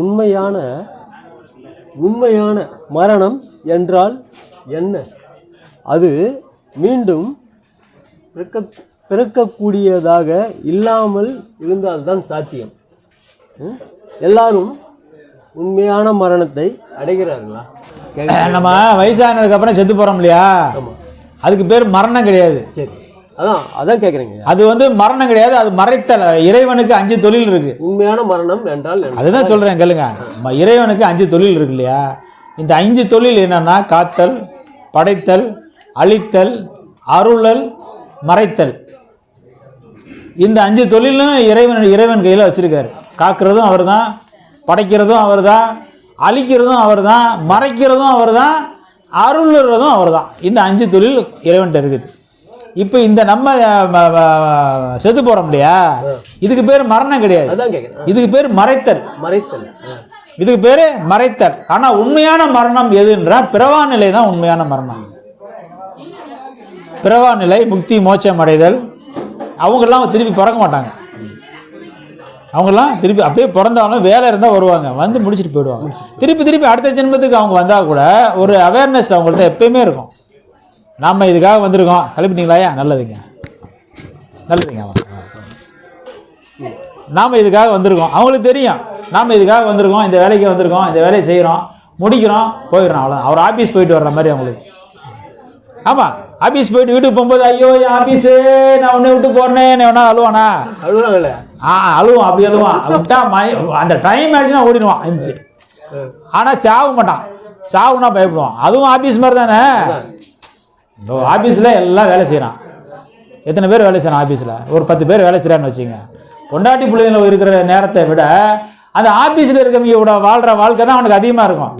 உண்மையான உண்மையான மரணம் என்றால் என்ன? அது மீண்டும் பிறக்க பிறக்கக்கூடியதாக இல்லாமல் இருந்தால்தான் சாத்தியம்? எல்லாரும் உண்மையான மரணத்தை அடைகிறார்களா? நம்ம வயசானதுக்கு அப்புறம் செத்து போறோம் இல்லையா? அதுக்கு பேர் மரணம் கிடையாது. சரி. அதான் அதான் கேட்குறேங்க அது வந்து மரணம் கிடையாது அது மறைத்தல் இறைவனுக்கு அஞ்சு தொழில் இருக்கு. உண்மையான மரணம் என்றால் அதுதான் சொல்றேன் கேளுங்க. இறைவனுக்கு அஞ்சு தொழில் இருக்கு இல்லையா? இந்த அஞ்சு தொழில் என்னன்னா காத்தல் படைத்தல் அழித்தல் அருளல் மறைத்தல். இந்த அஞ்சு தொழிலும் இறைவன் இறைவன் கையில் வச்சிருக்காரு. காக்கிறதும் அவர்தான் படைக்கிறதும் அவர்தான் அழிக்கிறதும் அவர்தான் மறைக்கிறதும் அவர்தான் அருளுறதும் அவர்தான். இந்த அஞ்சு தொழில் இறைவன்கிட்ட இருக்குது. இப்போ இந்த நம்ம செத்து போறோம் இல்லையா? இதுக்கு பேர் மரணம் கிடையாது. இதுக்கு பேர் மறைத்தல். மறைத்தல். இதுக்கு பேர் மறைத்தல். ஆனா உண்மையான மரணம் எதுன்றா பிறவா நிலை தான் உண்மையான மரணம். பிறவா நிலை முக்தி மோட்சம் அடைதல். அவங்கெல்லாம் திருப்பி பிறக்க மாட்டாங்க. அவங்கெல்லாம் திருப்பி அப்படியே பிறந்தாலும் வேலை இருந்தால் வருவாங்க. வந்து முடிச்சுட்டு போயிடுவாங்க. திருப்பி திருப்பி அடுத்த ஜென்மத்துக்கு அவங்க வந்தால் கூட ஒரு அவேர்னஸ் அவங்கள்ட்ட எப்பயுமே இருக்கும். நாம் இதுக்காக வந்திருக்கோம். கிளப்பிட்டீங்களாயா நல்லதுங்க. நல்லதுங்க. நாம் இதுக்காக வந்திருக்கோம். அவங்களுக்கு தெரியும். நாம் இதுக்காக வந்திருக்கோம். இந்த வேலைக்கு வந்திருக்கோம். இந்த வேலையை செய்கிறோம் முடிக்கிறோம். போயிடுறோம். அவ்வளோ அவர் ஆஃபீஸ் போயிட்டு வர்ற மாதிரி அவங்களுக்கு. ஆமாம் ஆஃபீஸ் போயிட்டு வீட்டுக்கு போகும்போது ஐயோ என் ஆஃபீஸு நான் உன்னை விட்டு போறேனே. என்ன வேணா அழுவானா அழுகுறாங்கல்ல ஆ அழுவான். அப்படி அழுவான். விட்டா மணி அந்த டைம் ஆயிடுச்சுன்னா ஓடிடுவான். இருந்துச்சு ஆனால் சாவு மாட்டான். சாவுனா பயப்படுவான். அதுவும் ஆஃபீஸ் மாதிரி தானே? இப்போ ஆஃபீஸில் எல்லாம் வேலை செய்கிறான் எத்தனை பேர் வேலை செய்கிறான் ஆஃபீஸில் ஒரு பத்து பேர் வேலை செய்கிறான்னு வச்சுங்க. பொண்டாட்டி பிள்ளைங்கள இருக்கிற நேரத்தை விட அந்த ஆஃபீஸில் இருக்கவங்க வாழ்கிற வாழ்க்கை தான் அவனுக்கு அதிகமாக இருக்கும்.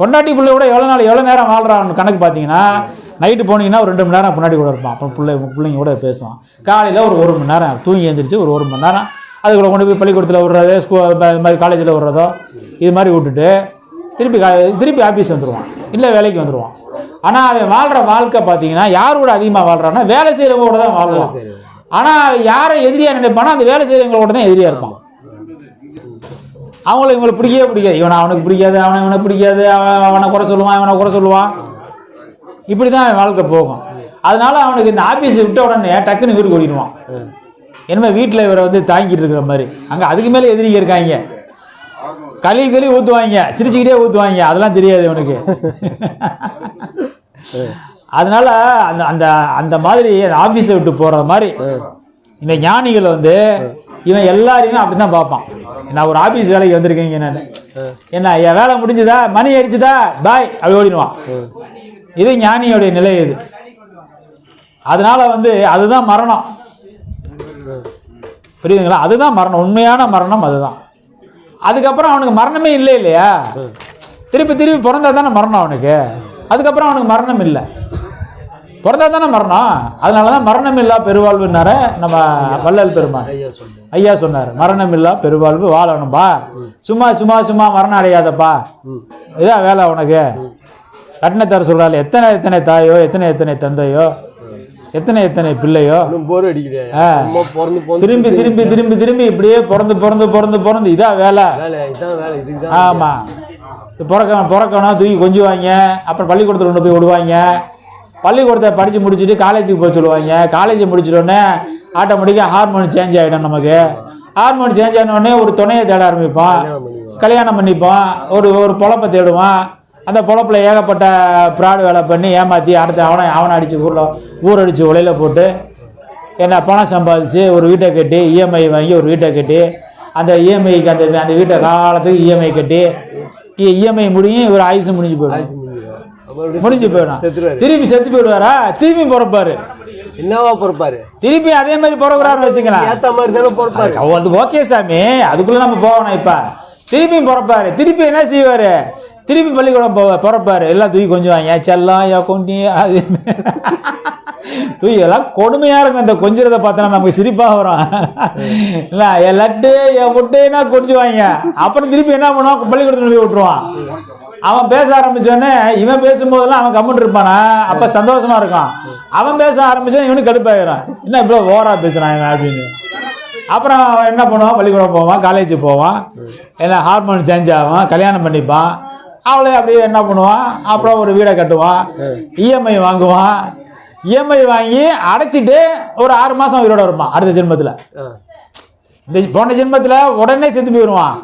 பொண்டாட்டி பிள்ளை கூட எவ்வளோ நாள் எவ்வளோ நேரம் வாழ்கிறான் கணக்கு பார்த்தீங்கன்னா நைட்டு போனீங்கன்னா ஒரு ரெண்டு மணி நேரம் பொண்டாட்டி கூட இருப்பான். அப்புறம் பிள்ளை பிள்ளைங்க கூட பேசுவான். காலையில் ஒரு ஒரு மணி நேரம் தூங்கி எழுந்திரிச்சு ஒரு ஒரு மணி நேரம் அதுக்குள்ள கொண்டு போய் பள்ளிக்கூடத்தில் விடுறதோ ஸ்கூ இது மாதிரி காலேஜில் விடுறதோ இது மாதிரி விட்டுட்டு திருப்பி திருப்பி ஆஃபீஸ் வந்துடுவான் இல்லை வேலைக்கு வந்துடுவான் ஆனால் அவன் வாழ்கிற வாழ்க்கை பார்த்தீங்கன்னா யார் கூட அதிகமாக வாழ்கிறான்னா வேலை செய்கிறவங்க கூட தான் வாழ்வான். ஆனால் யாரை எதிரியாக நினைப்பானோ அந்த வேலை செய்கிறவங்க கூட தான் எதிரியாக இருப்பான். அவங்கள இவங்களை பிடிக்கவே பிடிக்காது. இவனை அவனுக்கு பிடிக்காது அவனை இவனை பிடிக்காது அவன் அவனை குறை சொல்லுவான் இவனை குறை சொல்லுவான். இப்படி தான் அவன் வாழ்க்கை போகும். அதனால அவனுக்கு இந்த ஆஃபீஸ் விட்ட உடனே டக்குன்னு வீட்டுக்கு ஓடிடுவான். என்னமே வீட்டில் இவரை வந்து தாங்கிட்டு இருக்கிற மாதிரி. அங்கே அதுக்கு மேலே எதிரிங்க இருக்காங்க. களி களி ஊற்றுவாங்க சிரிச்சுக்கிட்டே ஊற்றுவாங்க அதெல்லாம் தெரியாது இவனுக்கு. அதனால அந்த அந்த அந்த மாதிரி அந்த ஆஃபீஸை விட்டு போகிற மாதிரி இந்த ஞானிகள் வந்து இவன் எல்லாரையுமே அப்படி தான் பார்ப்பான். நான் ஒரு ஆஃபீஸ் வேலைக்கு வந்திருக்கேங்க நான். என்ன என் வேலை முடிஞ்சுதா? மணி அடிச்சுதா? பாய் அப்படி ஓடிடுவான். இது ஞானியோடைய நிலை இது. அதனால வந்து அதுதான் மரணம். புரியுதுங்களா? அதுதான் மரணம். உண்மையான மரணம் அதுதான். அதுக்கப்புறம் அவனுக்கு மரணமே இல்லை இல்லையா? திருப்பி திருப்பி பிறந்தா தானே மரணம் அவனுக்கு? அதுக்கப்புறம் அவனுக்கு மரணம் இல்லை. பிறந்தா தானே மரணம்? அதனால தான் மரணம் இல்லா பெருவாழ்வுன்னார நம்ம வள்ளல் பெருமான். ஐயா சொன்னார். மரணம் இல்லா பெருவாழ்வு வாழணும்பா சும்மா சும்மா சும்மா மரணம் அடையாதப்பா. இதான் வேலை உனக்கு. கட்டினத்தார் சொல்றாரு எத்தனை எத்தனை தாயோ எத்தனை எத்தனை தந்தையோ எத்தனை எத்தனை பிள்ளையோ. போர் அடிக்குது. திரும்பி திரும்பி திரும்பி திரும்பி இப்படியே பிறந்து பிறந்து பிறந்து பிறந்து இதான் வேலை வேலை. பிறக்க பிறக்கணும் தூக்கி கொஞ்சுவாங்க. அப்புறம் பள்ளிக்கூடத்தில் கொண்டு போய் விடுவாங்க. பள்ளிக்கூடத்தை படித்து முடிச்சுட்டு காலேஜுக்கு போய் சொல்லுவாங்க. காலேஜ் முடிச்சிட்டோடனே ஆட்டோமேட்டிக்காக ஹார்மோன் சேஞ்ச் ஆகிடும் நமக்கு. ஹார்மோன் சேஞ்ச் ஆனோடனே ஒரு துணையை தேட ஆரம்பிப்போம் கல்யாணம் பண்ணிப்போம் ஒரு ஒரு பொழப்பை தேடுவான். அந்த பொழப்பில் ஏகப்பட்ட ப்ராடு வேலை பண்ணி ஏமாற்றி அடுத்து அவனை அவனை அடித்து ஊரில் ஊர் அடித்து போட்டு என்ன பணம் சம்பாதிச்சு ஒரு வீட்டை கட்டி இஎம்ஐ வாங்கி ஒரு வீட்டை கட்டி அந்த இஎம்ஐக்கு அந்த அந்த வீட்டை காலத்துக்கு இஎம்ஐ கட்டி இஎம்ஐ முடியும் இவர் ஆயுசு முடிஞ்சு போயிடும். முடிஞ்சு போயிடும். திருப்பி செத்து போயிடுவாரா? திருப்பி பிறப்பாரு. என்னவா பொறுப்பாரு? திருப்பி அதே மாதிரி பிறகுறாருன்னு வச்சுக்கலாம். ஏத்த மாதிரி தானே பொறுப்பாரு. அது ஓகே சாமி. அதுக்குள்ள நம்ம போகணும் இப்ப. திருப்பியும் பிறப்பாரு. திருப்பி என்ன செய்வாரு? திருப்பி பள்ளிக்கூடம் போ பிறப்பாரு. எல்லாம் தூக்கி கொஞ்சம் வாங்க. செல்லம் யா கொண்டி அது. தூக்கி எல்லாம் இருக்கும் இந்த கொஞ்சிறத பார்த்தோன்னா நமக்கு சிரிப்பாக வரும். இல்லை என் லட்டு என் முட்டைனா கொஞ்சுவாங்க. அப்புறம் திருப்பி என்ன பண்ணுவான்? பள்ளிக்கூடத்தில் போய் விட்டுருவான். அவன் பேச ஆரம்பிச்சோடனே இவன் பேசும்போதெல்லாம் அவன் கம்முன்னு இருப்பானா? அப்போ சந்தோஷமா இருக்கான். அவன் பேச ஆரம்பித்தான் இவனுக்கு கடுப்பாயிடும் என்ன இவ்வளோ ஓவரா பேசுகிறான் இவன் அப்படின்னு. அப்புறம் அவன் என்ன பண்ணுவான்? பள்ளிக்கூடம் போவான் காலேஜ் போவான். என்ன ஹார்மோன் சேஞ்ச் ஆகும் கல்யாணம் பண்ணிப்பான். அவளே அப்படியே என்ன பண்ணுவான்? அப்புறம் ஒரு வீடை கட்டுவான். இஎம்ஐ வாங்குவான். இஎம்ஐ வாங்கி அடைச்சிட்டு ஒரு ஆறு மாதம் உயிரோட இருப்பான் அடுத்த ஜென்மத்தில். இந்த போன ஜென்மத்தில் உடனே செத்து போயிடுவான்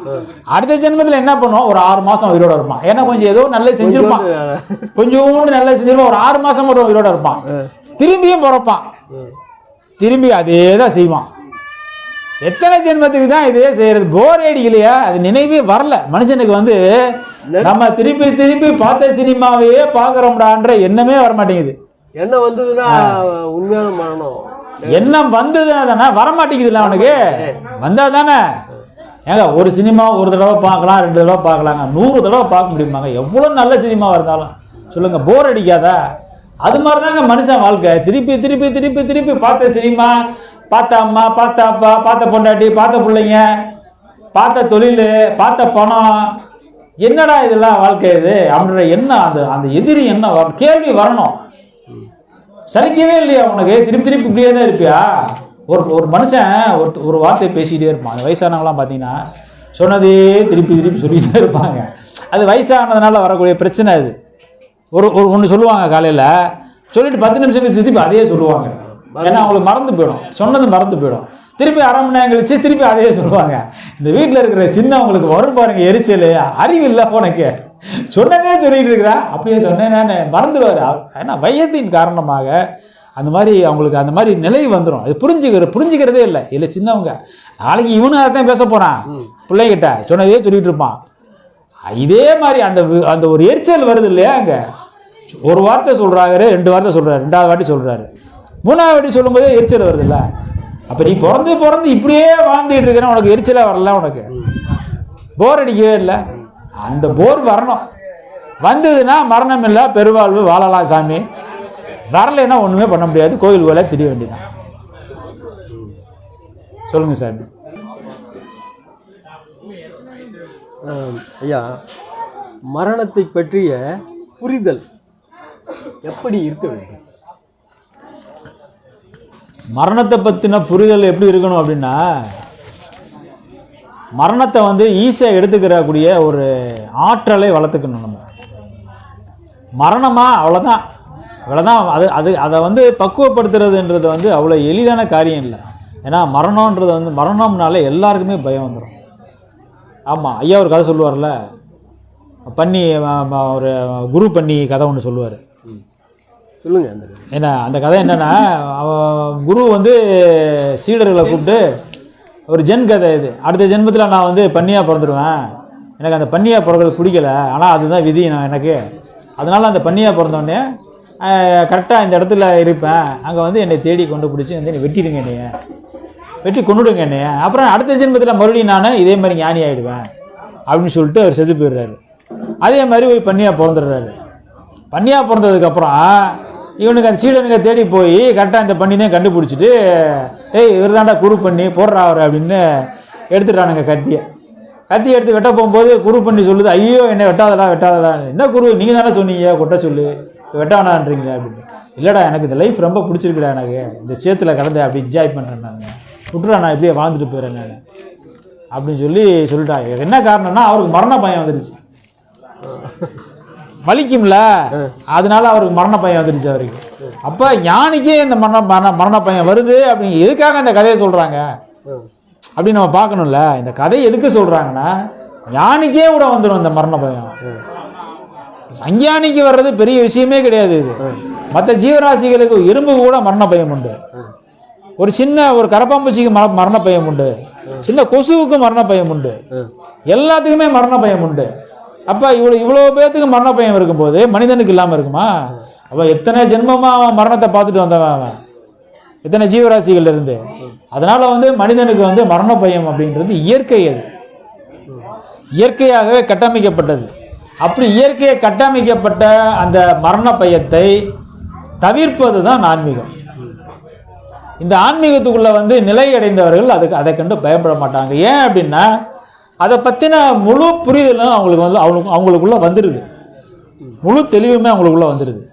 அடுத்த ஜென்மத்தில் என்ன பண்ணுவான்? ஒரு ஆறு மாதம் உயிரோட இருப்பான் ஏன்னா கொஞ்சம் ஏதோ நல்லது செஞ்சிருப்பான். கொஞ்சோண்டு நல்லா செஞ்சிருப்பான். ஒரு ஆறு மாதம் மட்டும் உயிரோட இருப்பான். திரும்பியும் பிறப்பான். திரும்பி அதே தான் செய்வான். எத்தனை ஜென்மத்துக்கு தான் இதே செய்யறது? போர் அடிக்கலையா? அது நினைவே வரல. மனுஷனுக்கு வந்து நம்ம திருப்பி திருப்பி பார்த்த சினிமாவையே பார்க்குறோம்டான்ற எண்ணமே வர மாட்டேங்குது என்ன வந்ததுன்னா உண்மையான மரணம். எண்ணம் வந்ததுன்னா தானே? வரமாட்டேங்குதுல்ல அவனுக்கு. வந்தா தானே ஏங்க ஒரு சினிமா ஒரு தடவை பார்க்கலாம் ரெண்டு தடவை பார்க்கலாங்க. நூறு தடவை பார்க்க முடியுமாங்க? எவ்வளோ நல்ல சினிமாவாக இருந்தாலும். சொல்லுங்க போர் அடிக்காதா? அது மாதிரி தாங்க மனுஷன் வாழ்க்கை. திருப்பி திருப்பி திருப்பி திருப்பி பார்த்த சினிமா பார்த்த அம்மா பார்த்த அப்பா பார்த்த பொண்டாட்டி பார்த்த பிள்ளைங்க பார்த்த தொழில் பார்த்த பணம். என்னடா இதெல்லாம் வாழ்க்கை இது? அப்படின்ற எண்ணம் அந்த அந்த எதிரி என்ன வரும் கேள்வி வரணும். சலிக்கவே இல்லையா உனக்கு? திருப்பி திருப்பி இப்படியே தான் இருப்பியா? ஒரு ஒரு மனுஷன் ஒரு ஒரு வார்த்தையை பேசிக்கிட்டே இருப்பான். அந்த வயசானவங்களாம் பார்த்தீங்கன்னா சொன்னதே திருப்பி திருப்பி சொல்லிகிட்டே இருப்பாங்க. அது வயசானதுனால வரக்கூடிய பிரச்சனை அது. ஒரு ஒரு ஒன்று சொல்லுவாங்க காலையில் சொல்லிட்டு பத்து நிமிஷம் கழிச்சு திருப்பி அதையே சொல்லுவாங்க. ஏன்னா அவங்களுக்கு மறந்து போயிடும். சொன்னது மறந்து போயிடும். திருப்பி அரை மணி நேரம் கழிச்சு திருப்பி அதையே சொல்லுவாங்க. இந்த வீட்டில் இருக்கிற சின்னவங்களுக்கு வரும் பாருங்க எரிச்சல் அறிவு இல்லை உனக்கு. சொன்னதே சொல்லிட்டு இருக்கிறா. அப்படியே சொன்னேன் நான். மறந்துடுவார். ஏன்னா வயதின் காரணமாக அந்த மாதிரி அவங்களுக்கு அந்த மாதிரி நிலை வந்துடும் அது புரிஞ்சுக்கிற புரிஞ்சுக்கிறதே இல்லை. இல்லை சின்னவங்க. நாளைக்கு இவனு அதான் பேச போகிறான் பிள்ளைகிட்ட சொன்னதே சொல்லிட்டு இருப்பான். இதே மாதிரி அந்த அந்த ஒரு எரிச்சல் வருது இல்லையா அங்கே? ஒரு வார்த்தை சொல்கிறாரு ரெண்டு வார்த்தை சொல்கிறாரு ரெண்டாவது வாட்டி சொல்கிறாரு மூணாவது வாட்டி சொல்லும்போதே எரிச்சல் வருதுல்ல அப்போ நீ பிறந்து பிறந்து இப்படியே வாழ்ந்துட்டு இருக்கிற உனக்கு எரிச்சலே வரல உனக்கு? போர் அடிக்கவே இல்லை. அந்த போர் வரணும். வந்ததுன்னா மரணம் இல்லை பெருவாழ்வு வாழலாம் சாமி. வரலைன்னா ஒன்றுமே பண்ண முடியாது. கோயில் கோயில தெரிய வேண்டியதான் சொல்லுங்கள் சாமி. ஐயா மரணத்தை பற்றிய புரிதல் எப்படி இருக்க வேண்டும்? மரணத்தை பற்றின புரிதல் எப்படி இருக்கணும் அப்படின்னா மரணத்தை வந்து ஈஸியாக எடுத்துக்கிறக்கூடிய ஒரு ஆற்றலை வளர்த்துக்கணும் நம்ம. மரணமா? அவ்வளோதான் அவ்வளோதான் அது அது அதை வந்து பக்குவப்படுத்துறதுன்றது வந்து அவ்வளோ எளிதான காரியம் இல்லை. ஏன்னா மரணம்ன்றது வந்து மரணம்னாலே எல்லாருக்குமே பயம் வந்துடும் ஆமாம் ஐயா ஒரு கதை சொல்லுவார்ல. பண்ணி ஒரு குரு பண்ணி கதை ஒன்று சொல்லுவார். சொல்லுங்க அந்த கதை. என்ன அந்த கதை என்னன்னா குரு வந்து சீடர்களை கூப்பிட்டு ஒரு ஜென் கதை இது. அடுத்த ஜென்மத்தில் நான் வந்து பன்னியாக பிறந்துடுவேன் எனக்கு அந்த பன்னியாக பிறக்கிறது பிடிக்கல. ஆனால் அதுதான் விதி நான் எனக்கு. அதனால் அந்த பன்னியாக பிறந்தோடனே கரெக்டாக இந்த இடத்துல இருப்பேன். அங்கே வந்து என்னை தேடி கொண்டு பிடிச்சி வந்து என்னை வெட்டிடுங்க என்னைய. வெட்டி கொண்டுடுங்க என்னைய. அப்புறம் அடுத்த ஜென்மத்தில் மறுபடியும் நான் இதே மாதிரி ஞானி ஆகிடுவேன் அப்படின்னு சொல்லிட்டு அவர் செத்து போயிடுறாரு. அதே மாதிரி போய் பன்னியாக பிறந்துடுறாரு. பன்னியாக பிறந்ததுக்கப்புறம் இவனுக்கு அந்த சீடனுக்கு தேடி போய் கரெக்டாக இந்த பண்ணி தான் கண்டுபிடிச்சிட்டு ஏய் இவர் தாண்டா குரு பண்ணி போடுறா அவர் அப்படின்னு எடுத்துட்டானுங்க கத்தியை. கத்தி எடுத்து வெட்ட போகும்போது குரு பண்ணி சொல்லுது ஐயோ என்ன வெட்டாதடா வெட்டாதடா. என்ன குரு நீங்கள் தானே சொன்னீங்க கொட்ட சொல்லு. வெட்ட வேணான்றீங்களே அப்படின்னு. இல்லைடா எனக்கு இந்த லைஃப் ரொம்ப பிடிச்சிருக்குடா எனக்கு. இந்த சேத்துல கலந்து அப்படி என்ஜாய் பண்ணுறேன் நான். விட்டுறா நான் இப்படியே வாழ்ந்துட்டு போயிடுறேன் நான். அப்படின்னு சொல்லி சொல்லிட்டாங்க. என்ன காரணம்னா அவருக்கு மரண பயம் வந்துருச்சு. வலிக்கும்ல? அதனால அவருக்கு மரண பயம் வந்துருச்சு அவருக்கு. அப்போ ஞானிக்கே இந்த மரண மரண மரண பயம் வருது அப்படின்னு எதுக்காக இந்த கதையை சொல்கிறாங்க அப்படின்னு நம்ம பார்க்கணும்ல. இந்த கதை எதுக்கு சொல்கிறாங்கன்னா ஞானிக்கே கூட வந்துடும் இந்த மரண பயம். சஞ்ஞானிக்கு வர்றது பெரிய விஷயமே கிடையாது இது. மற்ற ஜீவராசிகளுக்கு எறும்பு கூட மரண பயம் உண்டு. ஒரு சின்ன ஒரு கரப்பாம்பூச்சிக்கு மர மரண பயம் உண்டு. சின்ன கொசுவுக்கு மரண பயம் உண்டு. எல்லாத்துக்குமே மரண பயம் உண்டு. அப்போ இவ்வளோ இவ்வளோ பேர்த்துக்கு மரண பயம் இருக்கும்போது மனிதனுக்கு இல்லாமல் இருக்குமா? அப்போ எத்தனை ஜென்மமாக அவன் மரணத்தை பார்த்துட்டு வந்தவன் அவன்? எத்தனை ஜீவராசிகள் இருந்து அதனால் வந்து மனிதனுக்கு வந்து மரண பயம் அப்படின்றது இயற்கை அது. இயற்கையாகவே கட்டமைக்கப்பட்டது. அப்படி இயற்கையை கட்டமைக்கப்பட்ட அந்த மரண பயத்தை தவிர்ப்பது தான் ஆன்மீகம். இந்த ஆன்மீகத்துக்குள்ளே வந்து நிலை அடைந்தவர்கள் அதுக்கு அதை கண்டு பயப்பட மாட்டாங்க. ஏன் அப்படின்னா அதை பற்றின முழு புரிதலும் அவங்களுக்கு வந்து அவங்களுக்கு அவங்களுக்குள்ளே வந்துடுது முழு தெளிவுமே அவங்களுக்குள்ளே வந்துடுது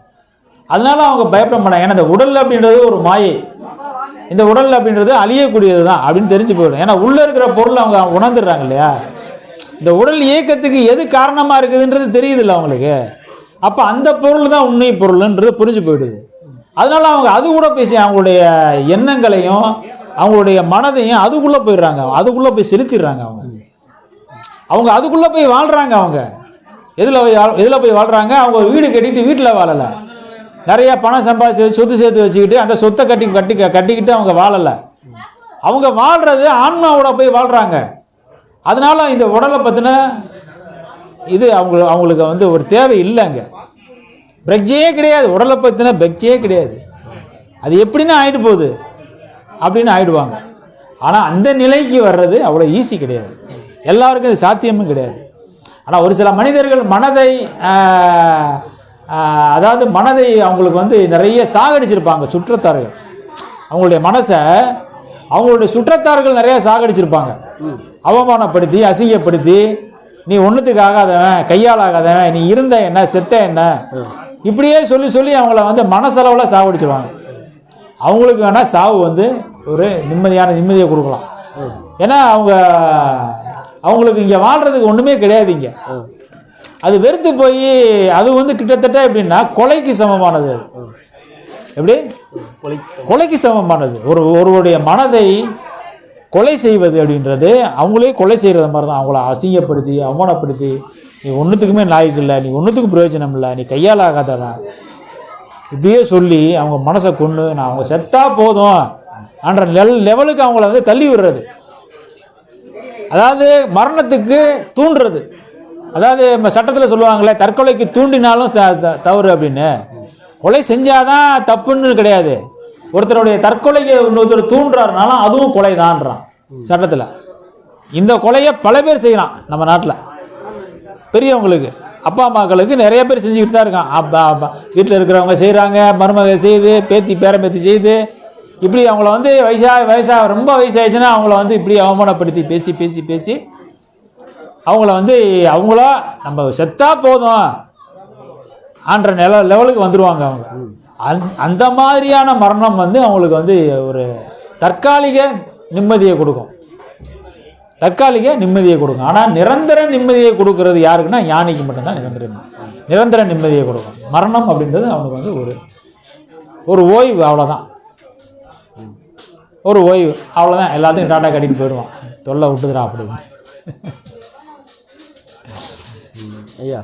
அதனால அவங்க பயப்பட மாட்டாங்க. ஏன்னா இந்த உடல் அப்படின்றது ஒரு மாயை. இந்த உடல் அப்படின்றது அழியக்கூடியது தான் அப்படின்னு தெரிஞ்சு போயிடும். ஏன்னா உள்ளே இருக்கிற பொருள் அவங்க உணர்ந்துடுறாங்க இல்லையா? இந்த உடல் இயக்கத்துக்கு எது காரணமாக இருக்குதுன்றது தெரியுதுல்ல அவங்களுக்கு. அப்போ அந்த பொருள் தான் உண்மை பொருள்ன்றது புரிஞ்சு போயிடுது. அதனால அவங்க அது கூட பேசி அவங்களுடைய எண்ணங்களையும் அவங்களுடைய மனதையும் அதுக்குள்ளே போயிடுறாங்க. அதுக்குள்ளே போய் செலுத்திடுறாங்க அவங்க. அவங்க அதுக்குள்ளே போய் வாழ்கிறாங்க அவங்க. எதில் போய் வாழ்- எதில் போய் வாழ்கிறாங்க அவங்க வீடு கட்டிட்டு வீட்டில் வாழலை. நிறைய பணம் சம்பாதிச்சு வச்சு, சொத்து சேர்த்து வச்சுக்கிட்டு அந்த சொத்தை கட்டி கட்டி கட்டிக்கிட்டு அவங்க வாழலை. அவங்க வாழ்கிறது ஆன்மாவோட போய் வாழ்கிறாங்க அதனால இந்த உடலை பற்றின இது அவங்க அவங்களுக்கு வந்து ஒரு தேவை இல்லைங்க. பிரக்ஜையே கிடையாது. உடலை பற்றின பிரக்ஜையே கிடையாது. அது எப்படின்னு ஆகிட்டு போகுது. அப்படின்னு ஆகிடுவாங்க ஆனால் அந்த நிலைக்கு வர்றது அவ்வளோ ஈஸி கிடையாது. எல்லாருக்கும் இது சாத்தியமும் கிடையாது. ஆனால் ஒரு சில மனிதர்கள் மனதை அதாவது மனதை அவங்களுக்கு வந்து நிறைய சாகடிச்சிருப்பாங்க சுற்றத்தார்கள். அவங்களுடைய மனசை அவங்களுடைய சுற்றத்தார்கள் நிறைய சாகடிச்சிருப்பாங்க. அவமானப்படுத்தி அசிங்கப்படுத்தி நீ ஒன்றுத்துக்கு ஆகாதவன் கையால் ஆகாதவன் நீ இருந்த என்ன செத்த என்ன? இப்படியே சொல்லி சொல்லி அவங்கள வந்து மனசளவில் சாகடிச்சிருவாங்க. அவங்களுக்கு வேணால் சாவு வந்து ஒரு நிம்மதியான நிம்மதியை கொடுக்கலாம். ஏன்னா அவங்க அவங்களுக்கு இங்கே வாழ்கிறதுக்கு ஒன்றுமே கிடையாது இங்கே. அது வெறுத்து போய் அது வந்து கிட்டத்தட்ட எப்படின்னா கொலைக்கு சமமானது அது. எப்படி? கொலைக்கு சமமானது. ஒரு ஒருவருடைய மனதை கொலை செய்வது அப்படின்றது அவங்களே கொலை செய்கிறது மாதிரி தான் அவங்கள அசிங்கப்படுத்தி அவமானப்படுத்தி நீ ஒன்றுத்துக்குமே லாய்க்கு இல்லை நீ ஒன்றுத்துக்கும் பிரயோஜனம் இல்லை நீ கையால் ஆகாதவன் இப்படியே சொல்லி அவங்க மனசை கொண்டு நான் அவங்க செத்தா போதும் என்ற லெவல் லெவலுக்கு அவங்கள வந்து தள்ளி விடுறது. அதாவது மரணத்துக்கு தூண்டுறது. அதாவது நம்ம சட்டத்தில் சொல்லுவாங்களே தற்கொலைக்கு தூண்டினாலும் ச- த- தவறு அப்படின்னு. கொலை செஞ்சாதான் தப்புன்னு கிடையாது. ஒருத்தருடைய தற்கொலைக்கு இன்னொருத்தர் தூண்டுறாருனாலும் அதுவும் கொலை தான்றான் சட்டத்தில். இந்த கொலையை பல பேர் செய்கிறான் நம்ம நாட்டில். பெரியவங்களுக்கு அப்பா அம்மாக்களுக்கு நிறைய பேர் செஞ்சுக்கிட்டு தான் இருக்கான். அப்பா அப்பா வீட்டில் இருக்கிறவங்க செய்கிறாங்க மருமக செய்து பேத்தி பேரம்பேத்தி செய்து இப்படி அவங்கள வந்து வயசாக வயசாக ரொம்ப வயசாயிடுச்சுன்னா அவங்கள வந்து இப்படி அவமானப்படுத்தி பேசி பேசி பேசி அவங்கள வந்து அவங்களா நம்ம செத்தா போதும் ஆன்ற நில லெவலுக்கு வந்துடுவாங்க அவங்க. அந் அந்த மாதிரியான மரணம் வந்து அவங்களுக்கு வந்து ஒரு தற்காலிக நிம்மதியை கொடுக்கும். தற்காலிக நிம்மதியை கொடுக்கும். ஆனால் நிரந்தர நிம்மதியை கொடுக்கறது யாருக்குன்னா யானைக்கு மட்டும்தான் நிரந்தர நிரந்தர நிம்மதியை கொடுக்கும். மரணம் அப்படின்றது அவனுக்கு வந்து ஒரு ஒரு ஓய்வு அவ்வளோதான் ஒரு ஓய்வு. அவ்வளோதான் எல்லாத்தையும் டாட்டா கட்டிட்டு போயிடுவான். தொல்லை விட்டுதுடா அப்படின்னு. ஐயா